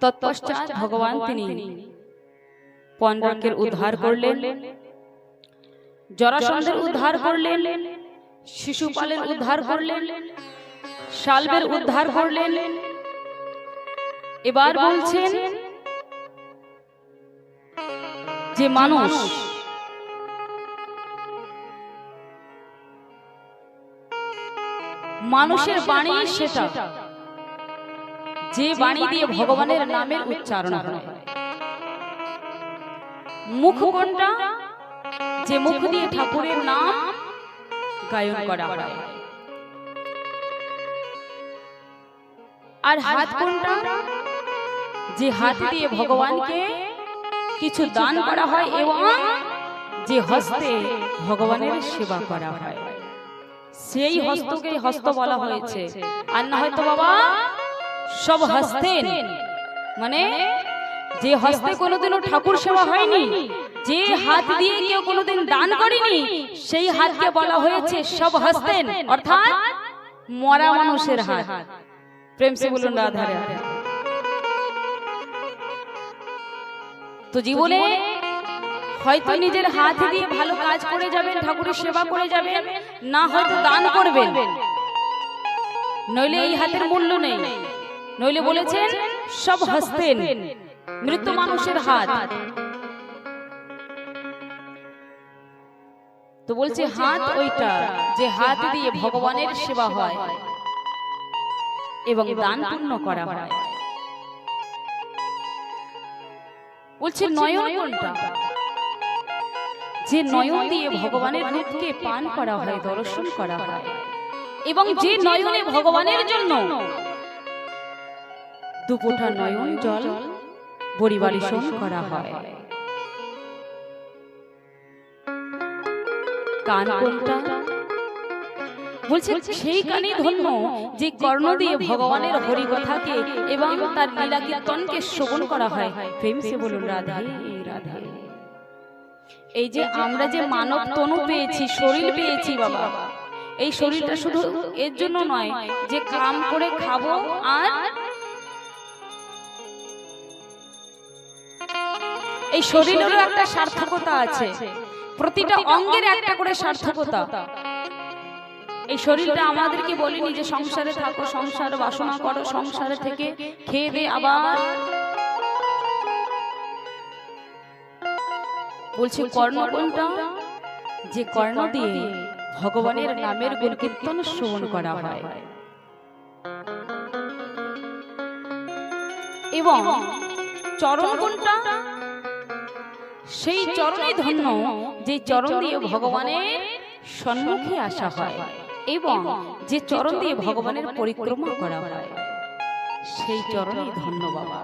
তৎপশ্চাৎ ভগবান তিনি। পণ্ডকের উদ্ধার করলেন। জরাসন্ধের উদ্ধার করলেন। শিশুপালের উদ্ধার করলেন। শালবের উদ্ধার করলেন। এবার বলছেন যে মানুষ মানুষের বাণী সেটা। যে বাণী দিয়ে ভগবানের নামের উচ্চারণ হয়। মুখ কোনটা যে মুখ দিয়ে ঠাকুরের নাম গায়ন করা হয়। আর হাত কোনটা যে হাত দিয়ে ভগবানকে কিছু দান করা হয় এবং যে হস্তে ভগবানের সেবা করা হয়। সেই হস্তকে হস্ত বলা হয়েছে। আর না হয়তো বাবা সব হস্তেন। মানে যে হস্তে কোনোদিনও ঠাকুর সেবা হয়নি যে হাত দিয়ে কেউ কোনোদিন দান করেনি সেই হাতকে বলা হয়েছে সব হস্তেন অর্থাৎ মরা মানুষের হাত। প্রেম সে বলুন রাধা রাধা তো জীবনে হয়তো নিজের হাত দিয়ে ভালো কাজ করে যাবেন ঠাকুরের সেবা করে যাবেন না হয়তো দান করবেন। নইলে এই হাতের মূল্য নেই। নইলে বলেছেন সব হস্তেন মৃত মানুষের হাত। তো বলছে হাত ওইটা যে হাত দিয়ে ভগবানের সেবা হয় এবং দান পূর্ণ করা হয়। বলছে নয়ন কোনটা? যে নয়ন দিয়ে ভগবানের রূপকে পান করা হয় দর্শন করা হয়। এবং যে নয়নে ভগবানের জন্য দুপোটা নয়ন জল পরিবারিশন করা হয়। কান কোনটা? বলছে সেই কানে ধন্য যে কর্ণ দিয়ে ভগবানের হরি কথাকে এবং তার লীলা কীর্তনকে শ্রবণ করা হয়। প্রেম সে বলুন রাধে রাধে এই যে আমরা যে মানব তনু পেয়েছি শরীর পেয়েছি বাবা। এই শরীরটা শুধু এর জন্য নয় যে কাম করে খাব আর এই শরীরেরও একটা সার্থকতা আছে। প্রতিটা অঙ্গের একটা করে সার্থকতা। এই শরীরটা আমাদেরকে বলেনি যে সংসারে থাকো সংসার বাসনা করো সংসারে থেকে খেয়ে দে আবার বলছে কর্ণ কোনটা যে কর্ণ দিয়ে ভগবানের নামের গুণ কীর্তন শ্রবণ করা হয়। এবং চরণ কোনটা? সেই চরণই ধন্য যে চরণ দিয়ে ভগবানের সম্মুখে আসা হয় এবং যে চরণ দিয়ে ভগবানের পরিক্রমা করা হয় সেই চরণই ধন্য বাবা।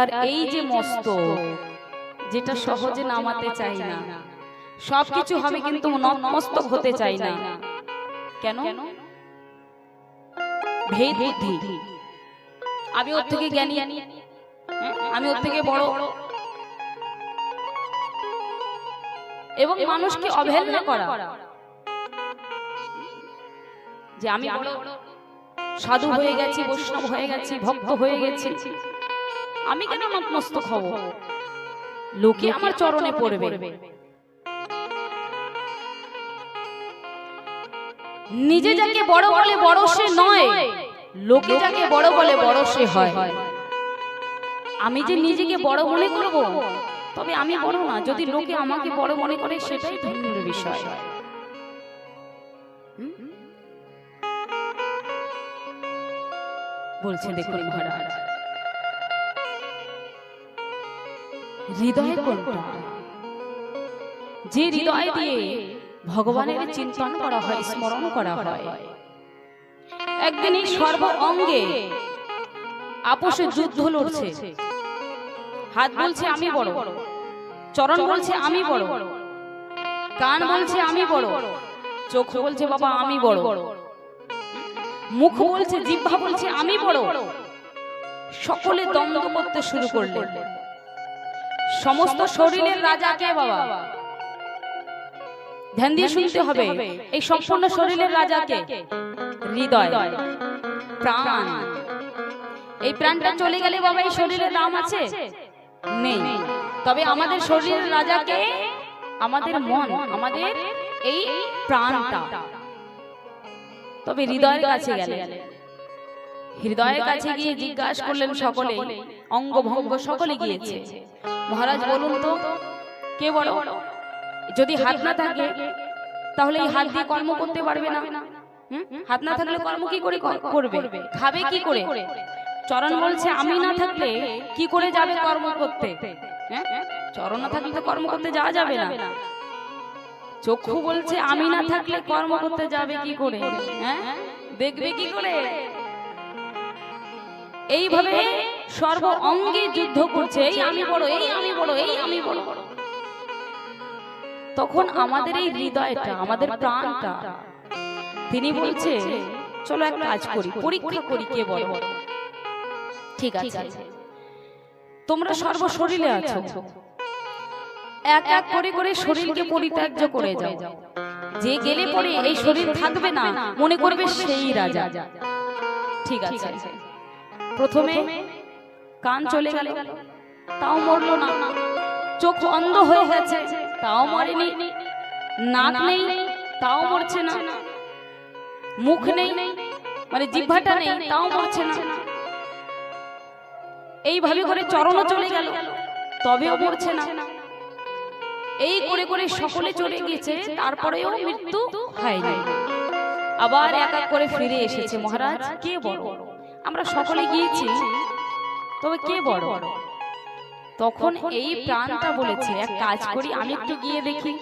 আর এই যে মস্ত যেটা সহজে নামাতে চাই না সবকিছু হবে কিন্তু নতমস্তক হতে চাই না। কেন? ভেদ বুদ্ধি। আমি ওর থেকে জ্ঞানী। আমি ওর থেকে বড়। এবং মানুষকে অবহেলনা করা। যে আমি বড় সাধু হয়ে গেছি বৈষ্ণব হয়ে গেছি ভক্ত হয়ে গেছি। আমি কেন নতমস্তক হব? লোকে আমার চরণে পড়বে। নিজে যাকে বড় বলে বড় সে নয়। লোকে যাকে বড় বলে বড় সে হয়। আমি যে নিজেকে বড় মনে করব তবে আমি বড় না। যদি লোকে আমাকে বড় মনে করে সেটাই ধন্যের বিষয়। বলছে দেখুন মহারাজ। হৃদয় কোনটা? যে হৃদয় দিয়ে ভগবানের চিন্তন করা হয় স্মরণ করা হয় একদিন এই সর্ব অঙ্গে আপোষে যুদ্ধ লড়ছে। হাত বলছে আমি বড়। চরণ বলছে আমি বড়। কান বলছে আমি বড়। চোখ বলছে বাবা আমি বড়। মুখ বলছে জিহ্বা বলছে আমি বড়। সকলে দ্বন্দ্ব করতে শুরু করলেন সমস্ত শরীরের রাজা কে বাবা? ধ্যান দিয়ে শুনতে হবে। এই সম্পূর্ণ শরীরের রাজা কে? হৃদয়, প্রাণ। এই প্রাণটা চলে গেলে বাবা, এই শরীরের দাম আছে? নেই। তবে আমাদের শরীরের রাজাকে আমাদের মন, আমাদের এই প্রাণটা। তবে হৃদয়ের কাছে গেলে। হৃদয়ের কাছে গিয়ে জিজ্ঞাসা করলেন সকলে অঙ্গ ভঙ্গ সকলে গিয়েছে। মহারাজ বলুন তো, কে যদি হাত না থাকে, তাহলে এই হাত দিয়ে কর্ম করতে পারবে না? হাত না থাকলে কর্ম কি করে করবে? খাবে কি করে? চরণ বলছে আমি না থাকলে কি করে যাবে কর্ম করতে? হ্যাঁ? চরণ না থাকলে তো কর্ম করতে যাওয়া যাবে না। চক্ষু বলছে আমি না থাকলে কর্ম করতে যাবে কি করে? হ্যাঁ? দেখবে কি করে? এইভাবে সর্ব অঙ্গে যুদ্ধ করছে এই আমি বড় এই আমি বড় এই আমি বড়। তখন আমাদের এই হৃদয়টা আমাদের প্রাণটা তিনি বলছে চলো এক কাজ করি পরীক্ষা করি কে বড় ঠিক আছে। তোমরা সর্ব শরীরে আছো। এক এক করে করে শরীরকে পরিত্যাজ্য করে যাও। যে গেলে পরে এই শরীর থাকবে না মনে করবে সেই রাজা। ঠিক আছে। প্রথমে কান চলে গেল। তাও মরলো না। চোখ অন্ধ হয়ে গেছে। তাও মরেনি। নাক নেই। তাও মরছে না। মুখ নেই মানে জিহ্বাটা নেই তাও মরছে না। এইভাবে করে চরণও চলে গেল তবেও মরছে না। এই করে করে সকলে চলে গেছে তারপরেও মৃত্যু হয়নি আবার এক এক করে ফিরে এসেছে মহারাজ কে বড়? আমরা সকলে গিয়েছি তবে কে বড়? তখন এই প্রাণটা বলেছে এক কাজ করি আমি একটু গিয়ে দেখি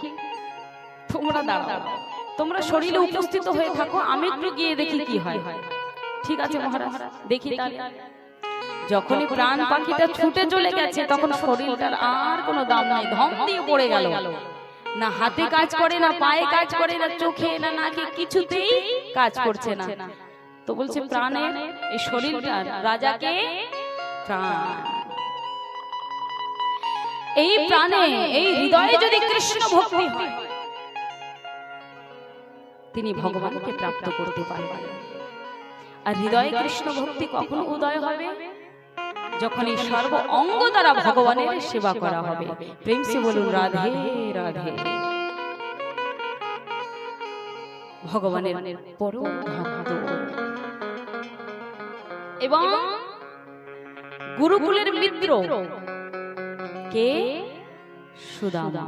তোমরা দাঁড়াও। তোমরা শরীরে উপস্থিত হয়ে থাকো আমি একটু গিয়ে দেখি কি হয়। ঠিক আছে মহারাজ দেখি তাহলে। যখনই প্রাণ পাখিটা ছুটে চলে গেছে তখন শরীরটার আর কোনো দাম নাই ধম দিয়ে পড়ে গেল। না হাতে কাজ করে না পায়ে কাজ করে না চোখে না নাকে কিছুতেই কাজ করছে না। তো বলছে প্রাণের এই শরীরটা রাজাকে প্রাণ। এই প্রাণে এই হৃদয়ে যদি কৃষ্ণ ভক্তি হয় তিনি ভগবানকে প্রাপ্ত করতে পারবেন আর হৃদয়ে কৃষ্ণ ভক্তি কখন উদয় হবে? যখন এই সর্ব অঙ্গ দ্বারা ভগবানের সেবা করা হবে। প্রেম সে বলুন রাধে রাধে ভগবানের পরম ভক্ত এবং গুরুকুলের মিত্র কে? সুদামা।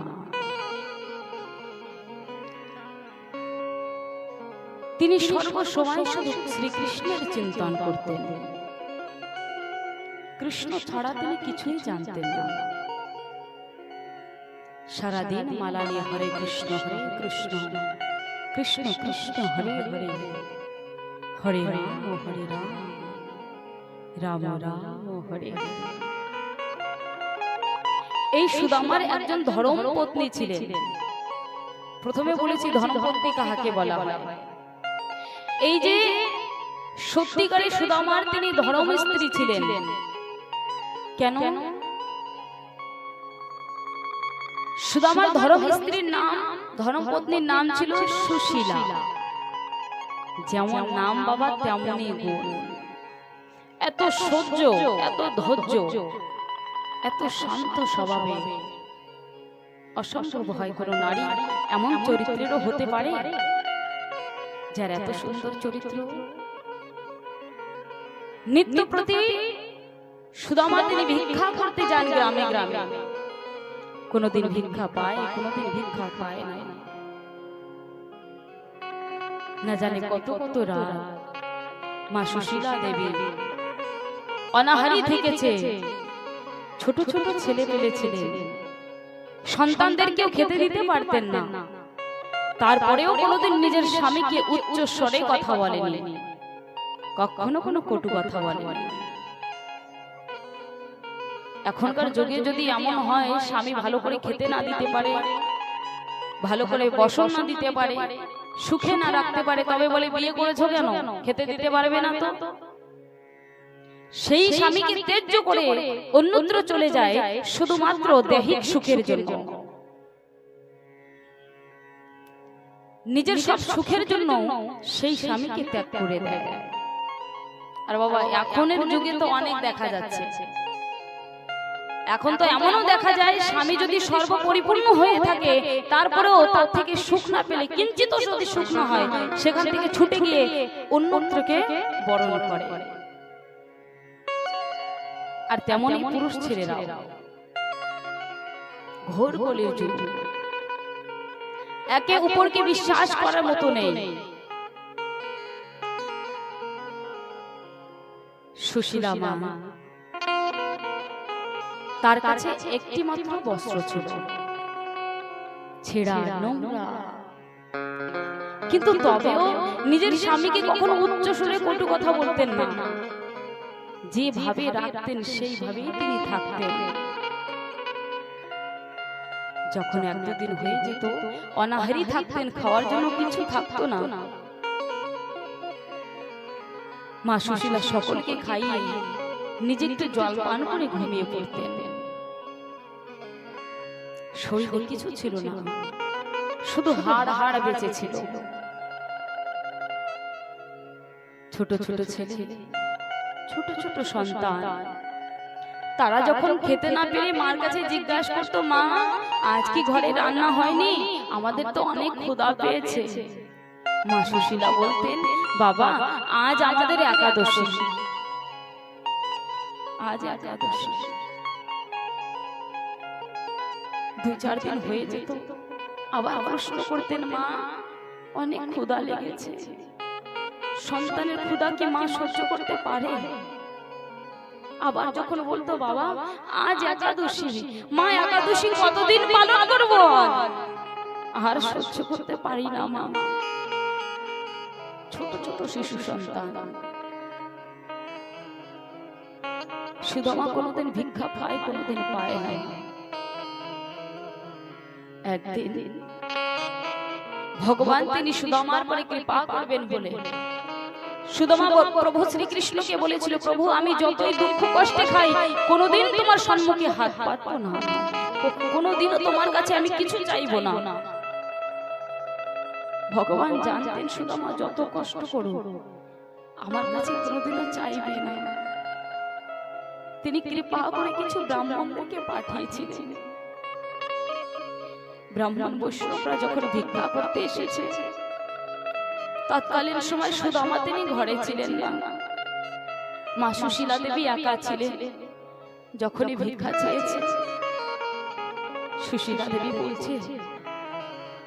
তিনি সর্বসময় শুধু শ্রীকৃষ্ণের চিন্তন করতেন। কৃষ্ণ ছাড়া তিনি কিছুই জানতেন না। সারাদিন মালা নিয়ে হরে কৃষ্ণ হরে কৃষ্ণ। কৃষ্ণ। কৃষ্ণ হরে হরে হরে। রাম হরে রাম। রাম। রাম হরে হরে এই সুদামার একজন ধর্ম পত্নী ছিলেন। প্রথমে বলেছি ধর্মপত্নী কাহাকে বলা হয়। এই যে সত্যিকারের সুদামার তিনি ধর্ম স্ত্রী ছিলেন। কেন? সুদামার ধর্ম স্ত্রীর নাম ধর্মপত্নীর নাম ছিল সুশীলা। যেমন নাম বাবা তেমনই গুণ। এত সহ্য এত ধৈর্য এত শান্ত স্বভাবে। অসম্ভব হয় কোনো নারী এমন চরিত্রেরও হতে পারে। যার এত সুন্দর চরিত্র নিত্য প্রতি সুদামা তিনি ভিক্ষা করতে যান গ্রামে গ্রামে। কোনোদিন ভিক্ষা পায় কোনোদিন ভিক্ষা পায় না। না। জানে কত কত রাত মা সুশীলা দেবী অনাহারি থেকেছে। ছোট ছোট ছেলে পেলে ছিলেন সন্তানদেরকেও খেতে দিতে পারতেন না। তারপরেও কোনোদিন নিজের স্বামীকে উচ্চ স্বরে কথা বলেনি। কখনো কোনো কটু কথা বলেনি। এখনকার যুগে যদি এমন হয় স্বামী ভালো করে খেতে না দিতে পারে ভালো করে বসন না দিতে পারে সুখে না রাখতে পারে তবে বলে বিয়ে করেছ কেন? খেতে দিতে পারবে না তো? সেই স্বামীকে ত্যায্য করে অন্যত্র চলে যায় শুধুমাত্র দেহিক সুখের জন্য। নিজের সব সুখের জন্য সেই স্বামীকে ত্যাগ করে দেয় আর বাবা এখনের যুগে তো অনেক দেখা যাচ্ছে। এখন তো এমনও দেখা যায় স্বামী যদি সর্বপরিপূর্ণ হয়ে থাকে তারপরেও তার থেকে সুখ না পেলে কিঞ্চিত যদি সুখ না হয় সেখান থেকে ছুটে গিয়ে অন্যত্রকে বরণ করে। আর তেমনই পুরুষ ছেলেরা ঘোর কলির যুগ একে উপরকে বিশ্বাস করার মতো নেই। সুশীলা মা তার কাছে একটি মাত্র বস্ত্র ছিল। ছেঁড়া নোংরা। কিন্তু তবেও নিজের স্বামীকে কখনো উচ্চ সুরে কটু কথা বলতেন না। যেভাবে রাখতেন সেইভাবেই তিনি থাকতেন। যখন এক দুদিন হয়ে যেত অনাহারি থাকতেন খাওয়ার জন্য কিছু থাকতো না। মা সুশীলা সকলকে খাইয়ে নিজে একটু জল পান করে ঘুমিয়ে পড়তেন। শরীরে কিছু ছিল না। শুধু হাড় হাড় বেঁচে ছিল। ছোট ছোট ছেলে ছোট ছোট সন্তান। তারা যখন খেতে না পেরে মার কাছে জিজ্ঞাসা করতো মা আজ কি ঘরে রান্না হয়নি? আমাদের তো অনেক ক্ষুধা পেয়েছে। মা বলতেন, বাবা, আজ আমাদের একাদশী। আজ একাদশী। দু চার দিন হয়ে যেত। আবার প্রশ্ন করতেন, মা, অনেক ক্ষুধা লেগেছে। সন্তানের ক্ষুধা কি মা সহ্য করতে পারে? আবার যখন বলতো বাবা আজ একাদশী মা একাদশী কতদিন পালন করব? আর সহ্য করতে পারি না মা। ছোট ছোট শিশু সন্তান। সুদামা কোনোদিন ভিক্ষা পায় কোনোদিন পায় না। একদিন ভগবান তিনি সুদামার পরে কৃপা করবেন বলে। সুদামা প্রভু শ্রীকৃষ্ণকে বলেছিল, প্রভু, আমি যতই দুঃখ কষ্টে খাই, কোনোদিন তোমার সম্মুখে হাত পাতবো না। কোনোদিনও তোমার কাছে আমি কিছু চাইব না। ভগবান জানতেন সুদামা যত কষ্ট করো আমার কাছে কোনোদিনও চাইবে না। তিনি কৃপা করে কিছু ব্রাহ্মণকে পাঠিয়েছিলেন। ব্রাহ্মণ বৈষ্ণবরা যখন ভিক্ষা করতে এসেছে তৎকালীন সময় সুদামা তিনি ঘরে ছিলেন। না মা সুশীলা দেবী একা ছিলেন। যখনই ভিক্ষা চেয়েছে সুশীলা দেবী বলছে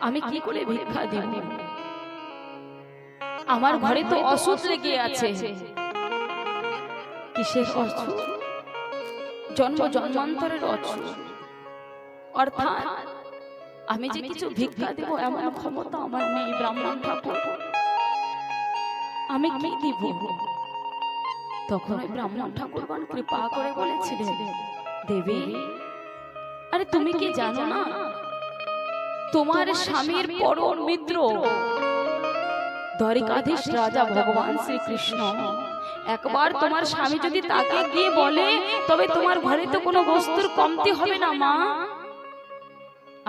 আমি কি করে ভিক্ষা দিব? আমার ঘরে তো অসুখ লেগে আছে। কিসের অসুখ? জন্ম জন্মান্তরের অসুখ। অর্থাৎ আমি যে কিছু ভিক্ষা দেব এমন ক্ষমতা আমার নেই ব্রাহ্মণ ঠাকুর। আমি কি দিব? তখন ওই ব্রাহ্মণ ঠাকুরগণ কৃপা করে বলেছিলেন দেবী আরে তুমি কি জানো না? তোমার স্বামীর পরম মিত্র। দ্বারিকাধীশ রাজা ভগবান শ্রীকৃষ্ণ। একবার তোমার স্বামী যদি তাকে গিয়ে বলে তবে তোমার ঘরে তো কোনো বস্তুর কমতি হবে না মা?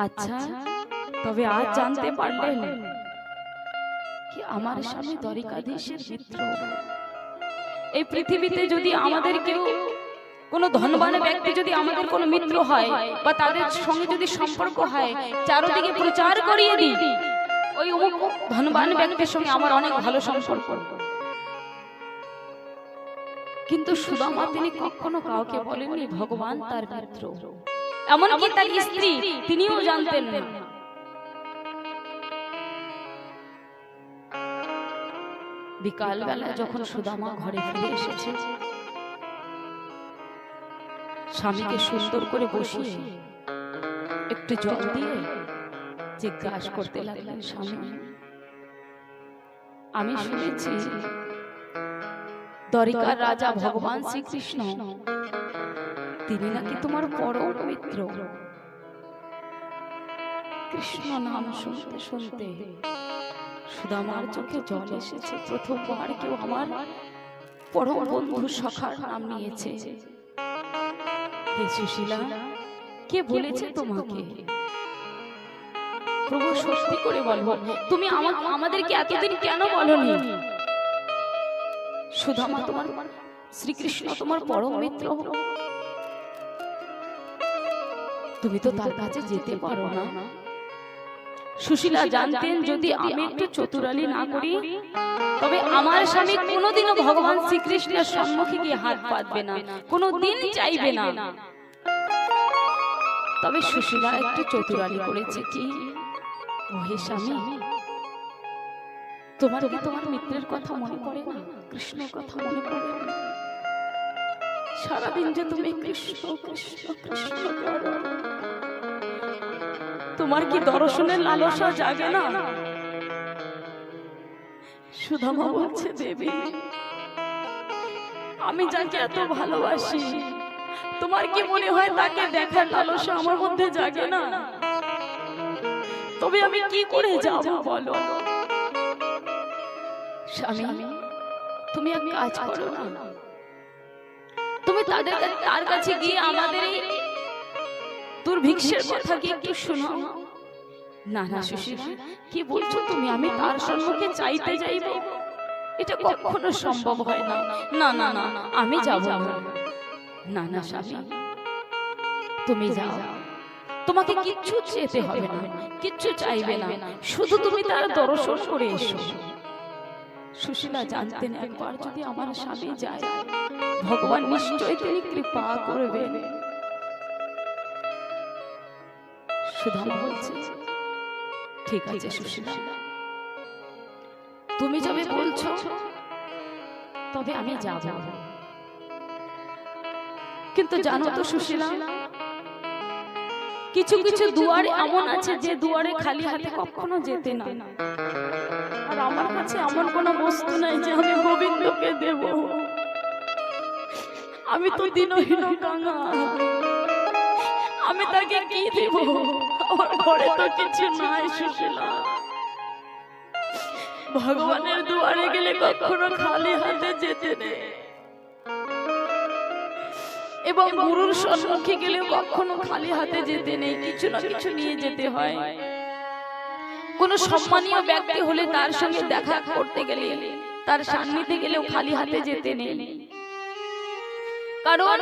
আচ্ছা তবে আজ জানতে পারলেন। কি আমার স্বামী দ্বারিকাধীশের মিত্র? এই পৃথিবীতে যদি আমাদের কেউ কোন ধনবান ব্যক্তি যদি আমাদের কোনো মিত্র হয় বা তাদের সঙ্গে যদি সম্পর্ক হয় চারদিকে প্রচার করিয়ে দিই ওই অমুক ধনবান ব্যক্তির সঙ্গে আমার অনেক ভালো সম্পর্ক। কিন্তু সুদামা তিনি কখনো কাউকে বলেননি ভগবান তার মিত্র। এমনকি তার স্ত্রী তিনিও জানতেন না। বিকাল বেলা যখন সুদামা ঘরে ফিরে এসেছে স্বামীকে সুন্দর করে বসিয়ে একটু জল দিয়ে জিজ্ঞাসা করতে লাগলেন স্বামী আমি শুনেছি দ্বারিকার রাজা ভগবান শ্রীকৃষ্ণ তিনি নাকি তোমার পরম মিত্র? কৃষ্ণ নাম শুনতে শুনতে সুদামার চোখে জল এসেছে, প্রথমবার কেউ আমার পরম বন্ধু সখার নাম নিয়েছে। হে সুশীলা, কে বলেছে তোমাকে? প্রভু সত্যি করে বলব তুমি আমাদেরকে এতদিন কেন বলনি? সুধামা তোমার শ্রীকৃষ্ণ তোমার পরম মিত্র। তুমি তো তার কাছে যেতে পারো না। সুশীলা জানতেন যদি আমি একটু চতুরালি না করি তবে আমার স্বামী কোনোদিনও ভগবান শ্রীকৃষ্ণের সম্মুখে গিয়ে হাত পাতবে না। কোনোদিন চাইবে না। তবে সুশীলা একটু চতুরালি করেছে কি? ওহে স্বামী তোমার কি তোমার মিত্রের কথা মনে পড়ে না? কৃষ্ণের কথা মনে পড়ে না? সারাদিন যে তুমি কৃষ্ণ কৃষ্ণ কৃষ্ণ করো। তোমার কি দর্শনের লালসা জাগে না? সুধামা বলছে, দেবী, আমি যাকে এত ভালোবাসি, তোমার কি মনে হয় তাকে দেখার লালসা আমার মধ্যে জাগে না? তবে আমি কি করে যাব বলো? স্বামী, তুমি এক কাজ করো না। তুমি তাদের তার কাছে গিয়ে আমাদের এই দুর্ভিক্ষের কথা কি একটু শোনো না না সুশীলা কি বলছো তুমি আমি তার সম্মুখে চাইতে যাইব এটা কখনো সম্ভব হয় না না না না আমি যাব না না না স্বামী তুমি যাও তোমাকে কিচ্ছু চেতে হবে না কিচ্ছু চাইবে না শুধু তুমি তার দর্শন করে এসো সুশীলা জানতেন একবার যদি আমার স্বামী যায় ভগবান নিশ্চয়ই তিনি কৃপা করবেন সুধামা বলছে ঠিক আছে সুশীলা। তুমি যবে বলছো? তবে আমি যাব। কিন্তু জানো তো সুশীলা কিছু কিছু দুয়ার এমন আছে যে দুয়ারে খালি হাতে কখনো যেতে না আর আমার কাছে এমন কোনো বস্তু নাই যে আমি গোবিন্দকে দেব। আমি তো দিনহীন কাঙা। আমি তাকে কি দেব? আমার ঘরে তো কিছু নাই সুশীলা। ভগবানের দুয়ারে গেলে কখনো খালি হাতে যেতে নেই এবং গুরুর সম্মুখে গেলেও কখনো খালি হাতে যেতে নেই, কিছু না কিছু নিয়ে যেতে হয়। কোন সম্মানীয় ব্যক্তি হলে তার সঙ্গে দেখা করতে গেলে, তার সান্নিধ্যে গেলেও খালি হাতে যেতে নেই। কারণ